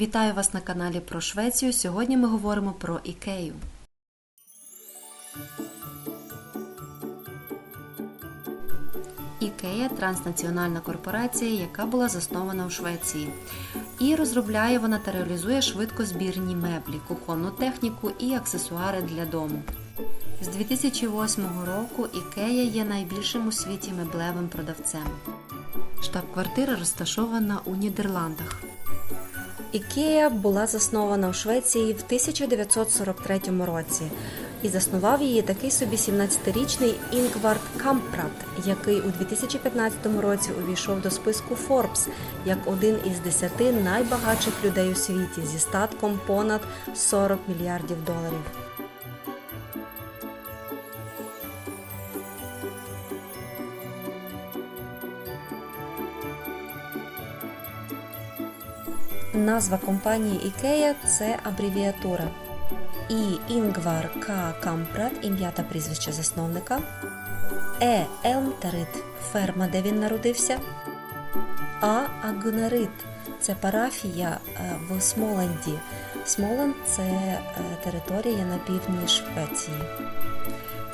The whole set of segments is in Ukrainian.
Вітаю вас на каналі про Швецію. Сьогодні ми говоримо про Ікею. Ікея транснаціональна корпорація, яка була заснована у Швеції. І розробляє вона та реалізує швидкозбірні меблі, кухонну техніку і аксесуари для дому. З 2008 року Ікея є найбільшим у світі меблевим продавцем. Штаб-квартира розташована у Нідерландах. Ікея була заснована у Швеції в 1943 році і заснував її такий собі 17-річний Інгвард Кампрат, який у 2015 році увійшов до списку Forbes як один із десяти найбагатших людей у світі зі статком понад 40 мільярдів доларів. Назва компанії Ікея це абревіатура. І Інгвар К. Кампрат, ім'я та прізвище засновника, Е. Елмтарит, ферма, де він народився, А. Агунарит це парафія е, в Смоленді. Смоланд це е, територія на півдні Швеції.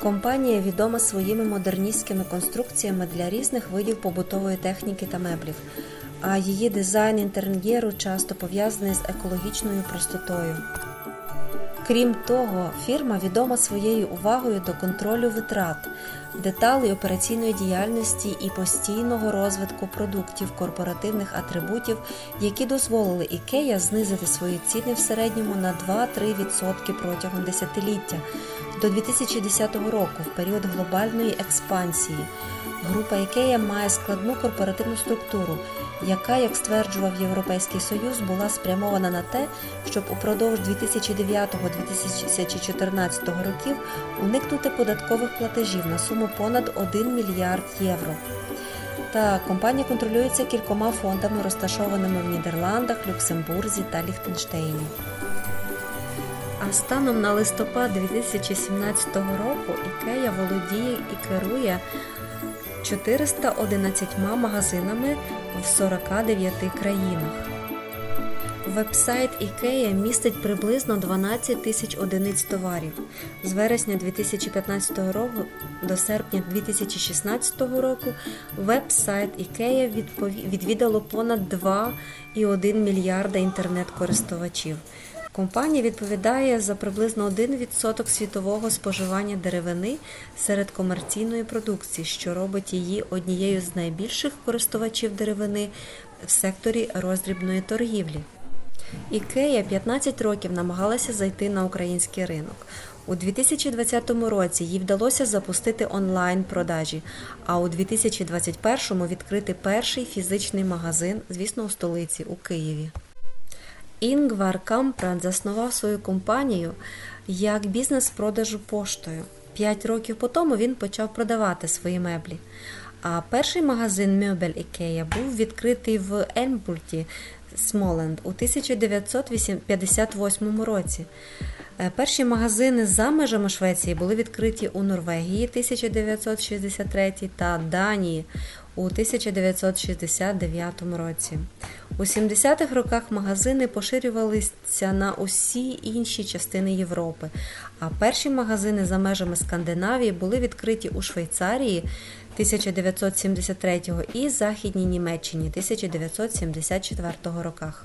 Компанія відома своїми модерністськими конструкціями для різних видів побутової техніки та меблів, а її дизайн інтер'єру часто пов'язаний з екологічною простотою. Крім того, фірма відома своєю увагою до контролю витрат, деталей операційної діяльності і постійного розвитку продуктів корпоративних атрибутів, які дозволили Ікея знизити свої ціни в середньому на 2-3% протягом десятиліття до 2010 року, в період глобальної експансії. Група Ікея має складну корпоративну структуру, яка, як стверджував Європейський Союз, була спрямована на те, щоб упродовж 2009-2014 років уникнути податкових платежів на суму понад 1 мільярд євро. Та компанія контролюється кількома фондами, розташованими в Нідерландах, Люксембурзі та Ліхтенштейні. А станом на листопад 2017 року Ікея володіє і керує 411 магазинами в 49 країнах. Вебсайт IKEA містить приблизно 12 тисяч одиниць товарів. З вересня 2015 року до серпня 2016 року веб-сайт відпові- відвідало понад 2,1 мільярда інтернет-користувачів. Компанія відповідає за приблизно 1% світового споживання деревини серед комерційної продукції, що робить її однією з найбільших користувачів деревини в секторі роздрібної торгівлі. Ікея 15 років намагалася зайти на український ринок. У 2020 році їй вдалося запустити онлайн-продажі, а у 2021 відкрити перший фізичний магазин, звісно, у столиці у Києві. Інгвар Кампран заснував свою компанію як бізнес продажу поштою. П'ять років по тому він почав продавати свої меблі. А перший магазин Мебель Ікея був відкритий в Ельмбурті, Смоленд у 1958 році. Е, Перші магазини за межами Швеції були відкриті у Норвегії 1963 та Данії у 1969 році. У 70-х роках магазини поширювалися на усі інші частини Європи, а перші магазини за межами Скандинавії були відкриті у Швейцарії 1973 і Західній Німеччині 1974 роках.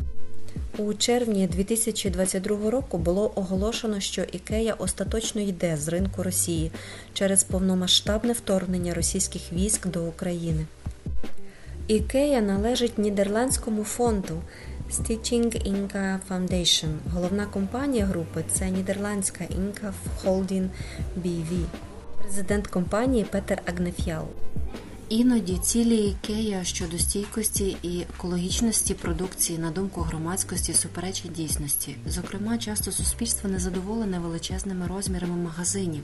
У червні 2022 року було оголошено, що Ікея остаточно йде з ринку Росії через повномасштабне вторгнення російських військ до України. Ікея належить нідерландському фонду Stitching Inca Foundation. Головна компанія групи це нідерландська Inca Holding BV. Президент компанії Петер Агнефял. Іноді цілі Ікея щодо стійкості і екологічності продукції, на думку громадськості, суперечать дійсності. Зокрема, часто суспільство незадоволене величезними розмірами магазинів.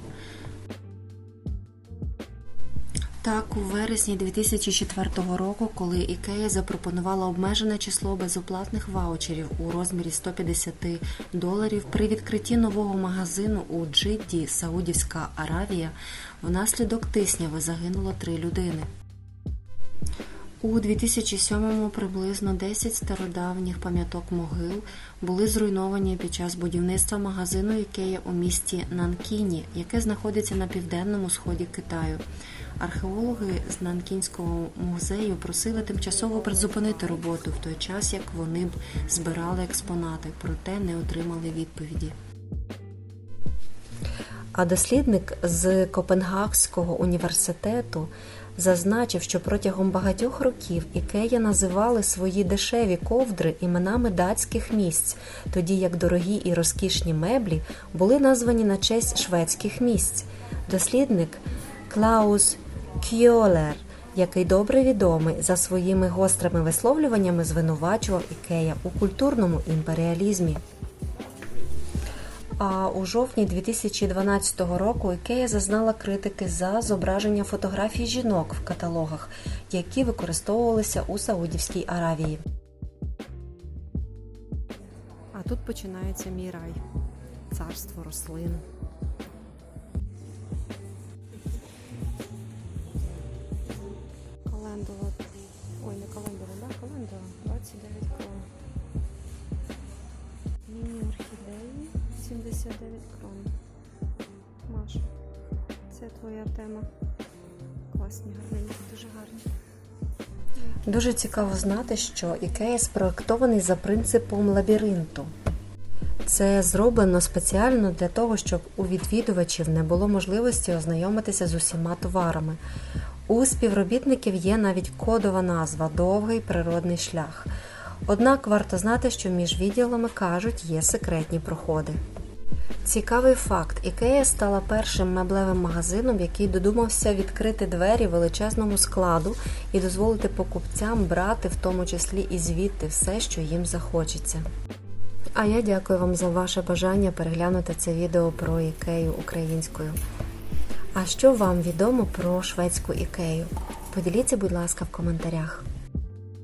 Так, у вересні 2004 року, коли Ікея запропонувала обмежене число безоплатних ваучерів у розмірі 150 доларів при відкритті нового магазину у Джидді, Саудівська Аравія, внаслідок тисняви загинуло три людини. У 2007-му приблизно 10 стародавніх пам'яток могил були зруйновані під час будівництва магазину Ікея у місті Нанкіні, яке знаходиться на південному сході Китаю. Археологи з Нанкінського музею просили тимчасово призупинити роботу в той час, як вони б збирали експонати, проте не отримали відповіді. А дослідник з Копенгагського університету зазначив, що протягом багатьох років Ікея називали свої дешеві ковдри іменами датських місць, тоді як дорогі і розкішні меблі були названі на честь шведських місць. Дослідник Клаус Кьолер, який добре відомий за своїми гострими висловлюваннями, звинувачував Ікея у культурному імперіалізмі. А у жовтні 2012 року Ікея зазнала критики за зображення фотографій жінок в каталогах, які використовувалися у Саудівській Аравії. А тут починається мій рай царство рослин. 79 крон. Маша, це твоя тема. Класні, гарненькі, дуже гарні. Дуже цікаво знати, що Ікея спроектований за принципом лабіринту. Це зроблено спеціально для того, щоб у відвідувачів не було можливості ознайомитися з усіма товарами. У співробітників є навіть кодова назва Довгий природний шлях. Однак варто знати, що між відділами кажуть, є секретні проходи. Цікавий факт: Ікея стала першим меблевим магазином, який додумався відкрити двері величезному складу і дозволити покупцям брати, в тому числі і звідти, все, що їм захочеться. А я дякую вам за ваше бажання переглянути це відео про ікею українською. А що вам відомо про шведську ікею? Поділіться, будь ласка, в коментарях.